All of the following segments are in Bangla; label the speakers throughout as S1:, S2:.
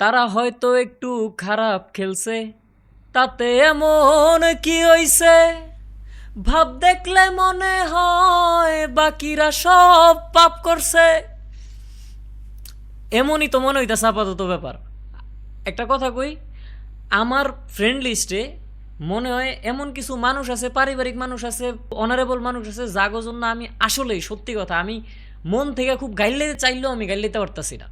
S1: তারা হয়তো একটু খারাপ খেলছে। তাতে এমন কি হইছে? ভাব দেখলে মনে হয় বাকিরা সব পাপ করছে। এমনই তো মনে হইতেছে আপাতত ব্যাপার। একটা কথা কই, আমার ফ্রেন্ড লিস্টে মনে হয় এমন কিছু মানুষ আছে, পারিবারিক মানুষ আছে অনারেবল মানুষ আছে যাগো জন্য আমি আসলেই সত্যি কথা, আমি মন থেকে খুব গাইলে চাইলেও আমি গাইলেতে পারতাছি না।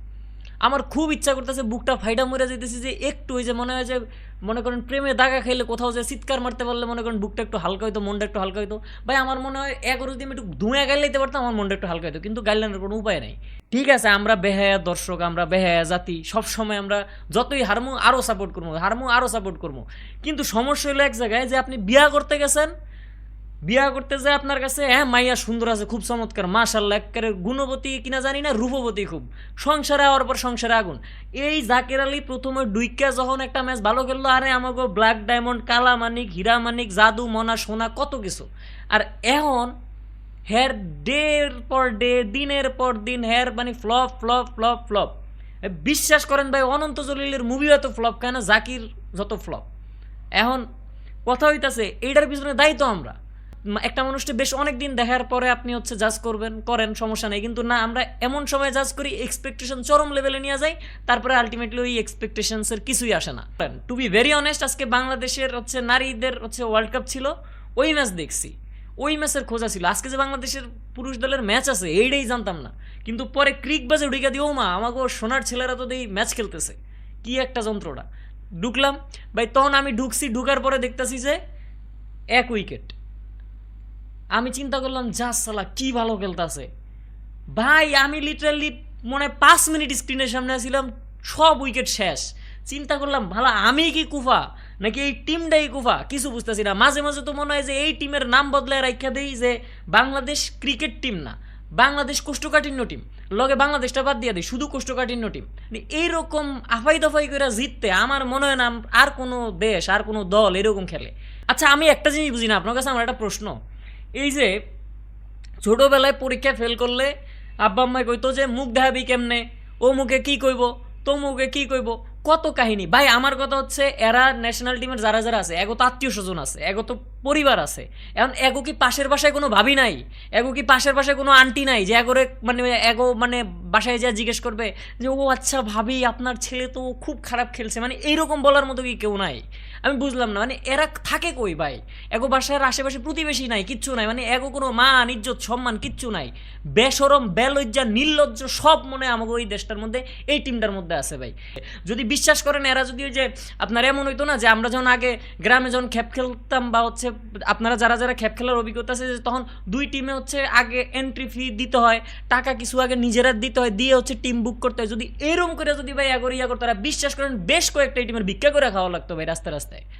S1: আমার খুব ইচ্ছা করতেছে বুকটা ফাইডা মরে যেতেছি যে একটু ওই যে মনে হয় যে, মনে করেন প্রেমে দাগা খাইলে কোথাও যে চিৎকার মারতে পারলে মনে করেন বুকটা একটু হালকা হইতো, মনটা একটু হালকা হইতো। ভাই, আমার মনে হয় এগারো আমি একটু ধুঁয়া গাইলাইতে পারতাম, আমার মনটা একটু হালকা হইতো। কিন্তু গাইলানোর কোনো উপায় নাই। ঠিক আছে, আমরা বেহায়া দর্শক, আমরা বেহায়া জাতি সব সময় আমরা যতই হারমু আরও সাপোর্ট করব হারমু আরও সাপোর্ট করব কিন্তু সমস্যা হলো এক জায়গায় যে আপনি বিয়া করতে গেছেন বিয়া করতে যায় আপনার কাছে হ্যাঁ মাইয়া সুন্দর আছে, খুব চমৎকার মাশাল্লাহ একেবারে গুণবতী কিনা জানি না, রূপবতী খুব। সংসারে হওয়ার পর সংসারে আগুন। এই জাকের আলী প্রথমে ডুইকা যখন একটা ম্যাচ ভালো খেললো, আরে আমাকে ব্ল্যাক ডায়মন্ড, কালা মানিক, হীরা মানিক, জাদু, মনা, সোনা, কত কিছু। আর এখন, হের ডের পর ডে দিনের পর দিন, হের মানে ফ্লপ ফ্লপ ফ্লপ ফ্লপ। বিশ্বাস করেন ভাই, অনন্ত জলিলের মুভি এত ফ্লপ, কেন? জাকির যত ফ্লপ। এখন কথা হইতাছে, এইটার পিছনে দায়িত্ব আমরা। একটা মানুষকে বেশ অনেক দিন দেখার পরে আপনি হচ্ছে জাজ করবেন, করেন, সমস্যা নেই। কিন্তু না, আমরা এমন সময় জাজ করি এক্সপেকটেশন চরম লেভেলে নিয়ে যাই, তারপরে আলটিমেটলি ওই এক্সপেকটেশনসের কিছুই আসে না। টু বি ভেরি অনেস্ট আজকে বাংলাদেশের হচ্ছে নারীদের হচ্ছে ওয়ার্ল্ড কাপ ছিল, ওই ম্যাচ দেখছি। ওই ম্যাচের খোঁজা ছিল। আজকে যে বাংলাদেশের পুরুষ দলের ম্যাচ আছে, এইটাই জানতাম না। কিন্তু পরে ক্রিক বাজে উঠিকা দিও মা আমাকে সোনার ছেলেরা তো এই ম্যাচ খেলতেছে। কি একটা যন্ত্রটা। ঢুকলাম। ভাই, তখন আমি ঢুকছি, ঢুকার পরে দেখতেছি যে, এক উইকেট আমি চিন্তা করলাম, যা সালা, কি ভালো খেলতেছে। ভাই, আমি লিটারালি মনে পাঁচ মিনিট স্ক্রিনের সামনে আসছিলাম সব উইকেট শেষ। চিন্তা করলাম, ভালো, আমি কি কুফা? নাকি এই টিমটাই কুফা? কিছু বুঝতেছি না। মাঝে মাঝে তো মনে হয় যে এই টিমের নাম বদলায় রাখা দেই যে বাংলাদেশ ক্রিকেট টিম না। বাংলাদেশ কোষ্ঠকাঠিন্য টিম লগে বাংলাদেশটা বাদ দিয়ে দিই, শুধু কোষ্ঠকাঠিন্য টিম এইরকম আফাই দফাই করে জিততে আমার মনে হয় না আর কোনো দেশ, আর কোনো দল এরকম খেলে। আচ্ছা আমি একটা জিনিস বুঝি না, আপনার কাছে আমার একটা প্রশ্ন। এই যে, ছোটোবেলায় পরীক্ষা ফেল করলে আব্বা আম্মাই কইতো যে, মুখ দেখাবি কেমনে? ও মুখে কি কইব? তো মুখে কি কইব? কত কাহিনী। ভাই, আমার কথা হচ্ছে, এরা ন্যাশনাল টিমের যারা যারা আছে, এগো তো আত্মীয় স্বজন আছে, এগো তো পরিবার আছে। এখন এগো কি পাশের বাসায় কোনো ভাবি নাই? এগো কি পাশের বাসায় কোনো আন্টি নাই যে এগোরে মানে এগো মানে বাসায় যা জিজ্ঞেস করবে যে, ও আচ্ছা ভাবি, আপনার ছেলে তো খুব খারাপ খেলছে। মানে এইরকম বলার মতো কি কেউ নাই। আমি বুঝলাম না মানে এরা থাকে কই ভাই? এগো বাসার আশেপাশে প্রতিবেশী নাই কিচ্ছু নাই মানে এগো কোনো মান ইজ্জত সম্মান কিচ্ছু নাই। বেসরম বেলজ্জা নির্লজ্জ সব মনে আমাকে ওই দেশটার মধ্যে এই টিমটার মধ্যে আছে ভাই। যদি বিশ্বাস করেন এরা যদি ওই যে আপনার এমন হইতো না যে আমরা যখন আগে গ্রামে যখন খেপ খেলতাম বা হচ্ছে আপনারা যারা যারা খেপ খেলার অভিজ্ঞতা আছে যে তখন দুই টিমে হচ্ছে আগে এন্ট্রি ফি দিতে হয় টাকা কিছু আগে নিজেরা দিতে হয় দিয়ে হচ্ছে টিম বুক করতে হয়। যদি এরম করে যদি ভাই এগোর ইয়া করতে হয়, বিশ্বাস করেন বেশ কয়েকটা টিমের ভিক্ষা করে খাওয়া লাগতো ভাই রাস্তা রাস্তায়। রাস্তায়